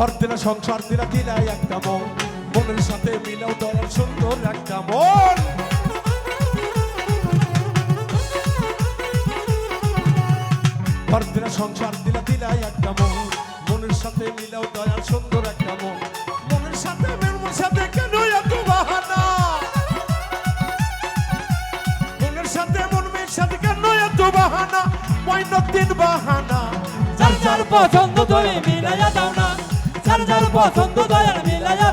ঘর দিলা, সংসার দিলা দিলাই একটা মন। মনের সাথে মিলেও দয়ার সুন্দর একটা মন। ঘর দিলা, সংসার দিলা দিলাই একটা মন। মনের সাথে মিলেও দয়ার সুন্দর একটা মন। মনের সাথে মনের সাথে কেন এত বাহানা? মনের সাথে মনের সাথে কেন এত বাহানা? পয়নত দিন বাহানা। যার যার পছন্দ তুমি মিলাইয়া দাও না। যার যার পছন্দ দয়াল মিলাইয়া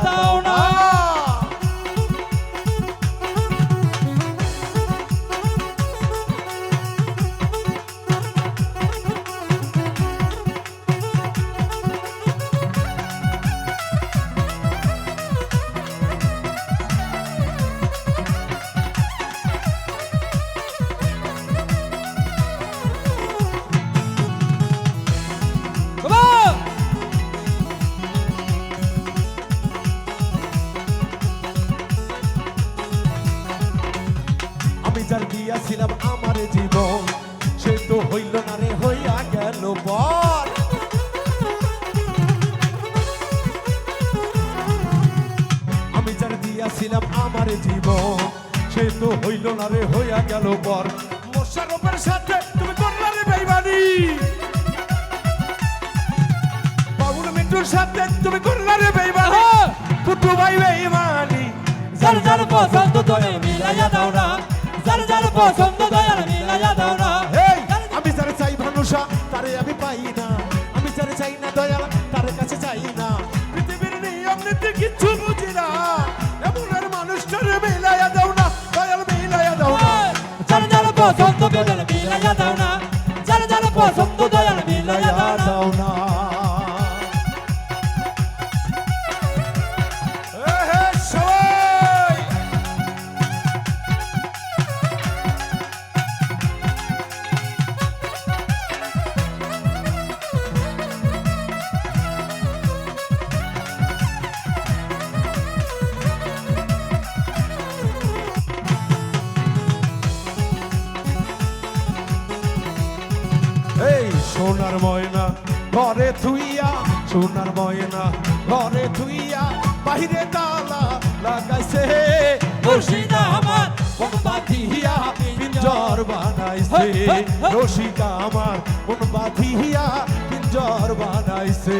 যার দিয়াছিলাম আমার জীবন। সে তো হইল না রে হইয়া গেল বর আমি যার দিয়াছিলাম আমার জীবন। সে তো হইল না রে হইয়া গেল বর মোশারফের সাথে তুমি করলা রে বেইমানি। বাবুল মিন্টুর সাথে তুমি করলা রে বেইমানি। আহা! ভাই বেইমানি। যার যার পছন্দ তুমি মিলাইয়া দাও না। যার যার পছন্দ দয়াল আমি যারে চাই তারে আমি সোনার ময়না ঘরে থুইয়া সোনার ময়না ঘরে থুইয়া বাহিরে তালা লাগাইছে। মুর্শিদাবাদ মন বাঁধিয়া পিঞ্জর বানাইছে। রসিকা আমার মন বাঁধিয়া পিঞ্জর বানাইছে।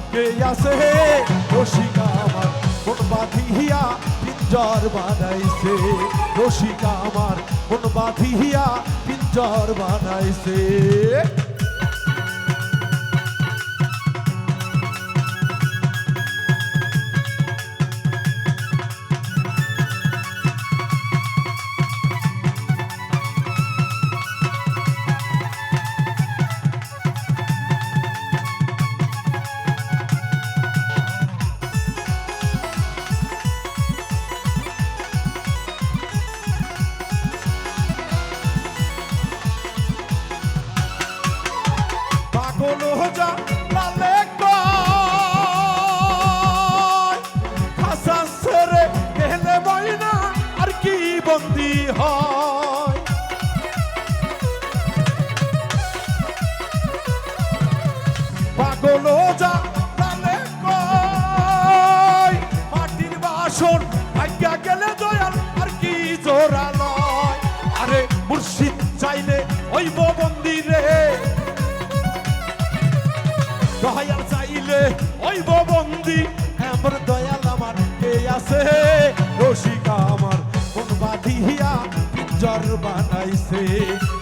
কে আছে রসিকা আমার মন বাঁধিয়া পিঞ্জর বানাইছে। রসিকা আমার মন বাঁধিয়া পিঞ্জর বানাইছে। যা লালে খাসা সেরে গেলে ময়না, আর কি বন্দি হয়? পাগল যা লালে মাটির বাসন ওই বন্দি এমন দয়াল আমার কে আছে? রসিকা আমার কোন বাঁধিয়া পিঞ্জর বানাইছে।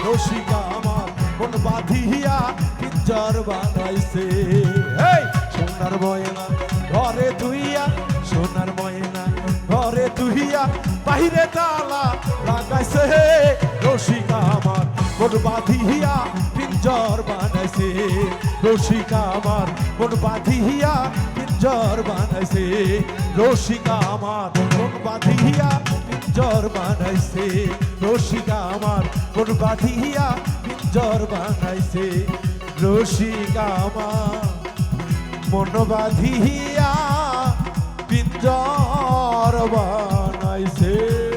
রসিকা আমার কোন বাঁধিয়া পিঞ্জর বানাইছে। সোনার ময়না ঘরে তুইয়া সোনার ময়না ঘরে তুইয়া বাহিরে তালা লাগাইছে। রসিকা কোন বাঁধিয়া পিঞ্জর বানাইছে। রসিকা আমার কোন বাঁধিয়া পিঞ্জর বানাইছে। রসিকা আমার কোন বাঁধিয়া পিঞ্জর বানাইছে। রসিকা আমার কোন বাঁধিয়া পিঞ্জর বানাইছে। রসিকা আমার মন বাঁধিয়া পিঞ্জর বানাইছে।